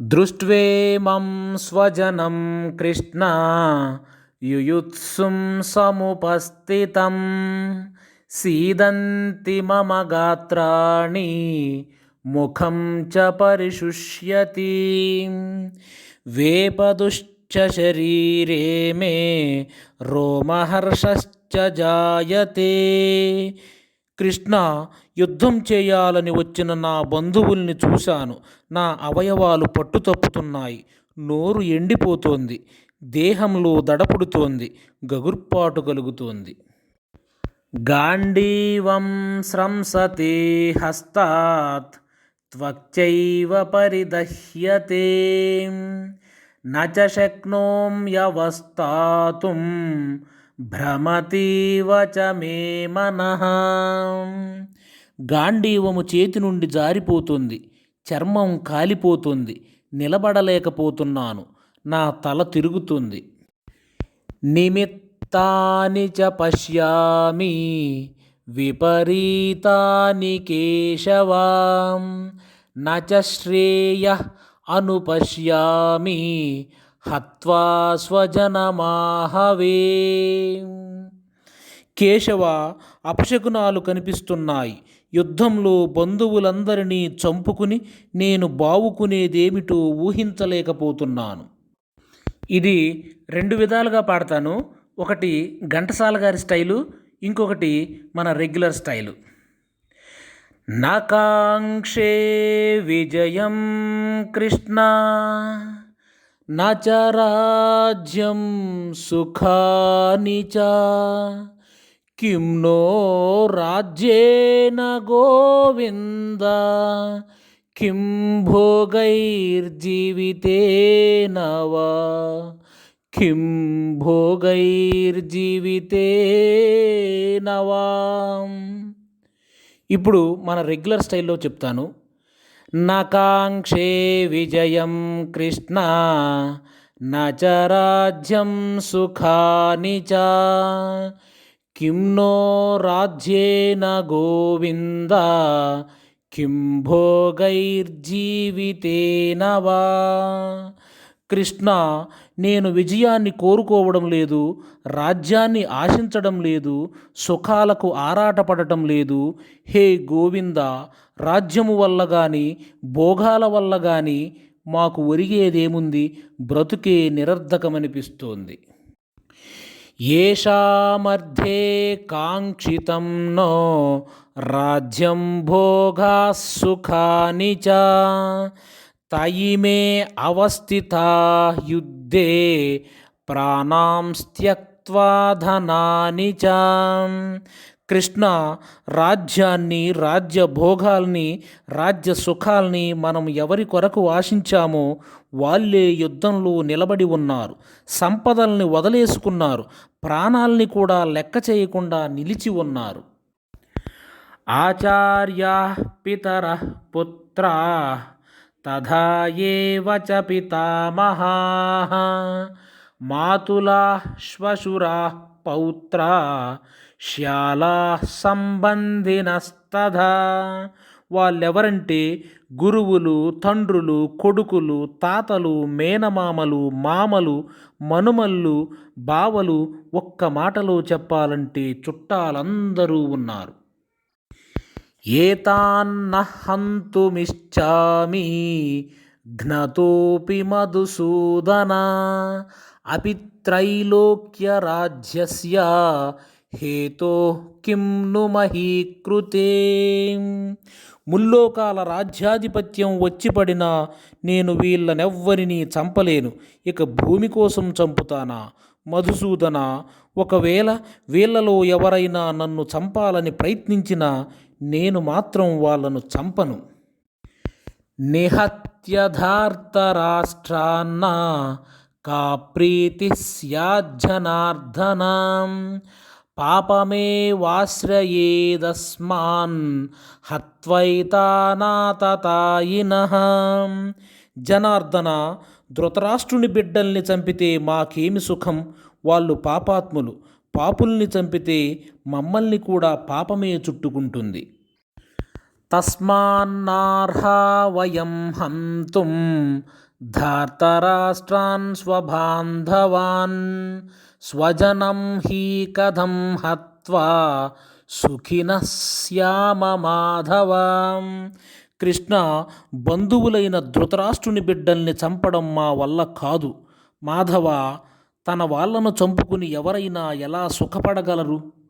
दृष्टे दृष्ट्वेमं स्वजनं कृष्ण, युयुत्सुं समुपस्थितं। सीदन्ति मम गात्राणि मुखम च परिशुष्यति। वेपदुश्च शरीरे मे रोमहर्षश्च जायते। కృష్ణ యుద్ధం చేయాలని వచ్చిన నా బంధువుల్ని చూశాను. నా అవయవాలు పట్టుతప్పుతున్నాయి. నోరు ఎండిపోతోంది. దేహంలో దడపుడుతోంది. గగుర్పాటు కలుగుతోంది. గాంధీవం స్రంసతే హస్తాత్. త్వక్చైవ పరిదహ్యతే. నచ శక్నోం యవస్థాతుం భ్రమతీవ చ మే మనః. గాంధీవము చేతి నుండి జారిపోతుంది చర్మం కాలిపోతుంది నిలబడలేకపోతున్నాను నా తల తిరుగుతుంది. నిమిత్తాని చ పశ్యామి విపరీతాని కేశవాం న చ శ్రేయ అనుపశ్యామి హత్వా స్వజనమాహవే. కేశవ అపశకునాలు కనిపిస్తున్నాయి. యుద్ధంలో బంధువులందరినీ చంపుకుని నేను బావుకునేదేమిటో ఊహించలేకపోతున్నాను. ఇది రెండు విధాలుగా పాడతాను. ఒకటి ఘంటసాల గారి స్టైలు ఇంకొకటి మన రెగ్యులర్ స్టైలు. నాకాంక్షే విజయం కృష్ణ. నచ రాజ్యం సుఖాని చ. కిం నో రాజ్యేన గోవింద. కిం భోగైర్జీవితేన వా. కిం భోగైర్జీవితేన ఇప్పుడు మన రెగ్యులర్ స్టైల్లో చెప్తాను. నకాంక్షే విజయం కృష్ణ నచ రాజ్యం సుఖాని చ. కిం నో రాజ్యేన గోవింద కిం భోగైర్జీవితేన వా. కృష్ణ నేను విజయాన్ని కోరుకోవడం లేదు రాజ్యాన్ని ఆశించడం లేదు సుఖాలకు ఆరాటపడటం లేదు. హే గోవింద రాజ్యము వల్ల కానీ భోగాల వల్ల కానీ మాకు ఒరిగేదేముంది? బ్రతుకే నిరర్ధకమనిపిస్తోంది. ఏషామర్థే కాంక్షితం నో రాజ్యం భోగా సుఖాని చ. తయిమే అవస్థిత యుద్ధే ప్రాణాంస్త్యక్వాధనాని చ కృష్ణ రాజ్యాన్ని రాజ్య భోగాల్ని రాజ్య సుఖాల్ని మనం ఎవరి కొరకు ఆశించామో వాళ్ళే యుద్ధంలో నిలబడి ఉన్నారు సంపదల్ని వదిలేసుకున్నారు ప్రాణాల్ని కూడా లెక్క చేయకుండా నిలిచి ఉన్నారు. ఆచార్య పితర పుత్ర తథా చ పితామహా మాతులా శ్వశురా పౌత్రా శ్యాలా సంబంధినస్తథా వాళ్ళెవరంటే గురువులు తండ్రులు కొడుకులు తాతలు మేనమామలు మామలు మనుమళ్ళు బావలు ఒక్క మాటలో చెప్పాలంటే చుట్టాలందరూ ఉన్నారు. ఏతాన్నహంతుమిచ్చామి ఘ్నతోపి మధుసూదన అపి త్రైలోక్యరాజ్యస్య హేతో కిం ను మహీకృతే. ముల్లోకాల రాజ్యాధిపత్యం వచ్చిపడినా నేను వీళ్ళనెవ్వరినీ చంపలేను. ఇక భూమి కోసం చంపుతానా? మధుసూదన ఒకవేళ వీళ్ళలో ఎవరైనా నన్ను చంపాలని ప్రయత్నించినా నేను మాత్రం వాళ్ళను చంపను. నిహత్యధార్తరాష్ట్రాన్న కా ప్రీతి స్యాజ్జనార్దనం. పాపమే వాశ్రయేదస్మాన్ హత్వైతానాతతాయిన. జనార్దన ధృతరాష్ట్రుని బిడ్డల్ని చంపితే మాకేమి సుఖం? వాళ్ళు పాపాత్ములు. పాపుల్ని చంపితే మమ్మల్ని కూడా పాపమే చుట్టుకుంటుంది. తస్మాన్నార్హా వయం హంతుం ధార్తరాష్ట్రాన్ స్వబాంధవాన్ స్వజనం హీ కథం హత్వా సుఖిన శ్యామ మాధవ. కృష్ణ బంధువులైన ధృతరాష్ట్రుని బిడ్డల్ని చంపడం మా వల్ల కాదు. మాధవ తన వాళ్ళను చంపుకుని ఎవరైనా ఎలా సుఖపడగలరు?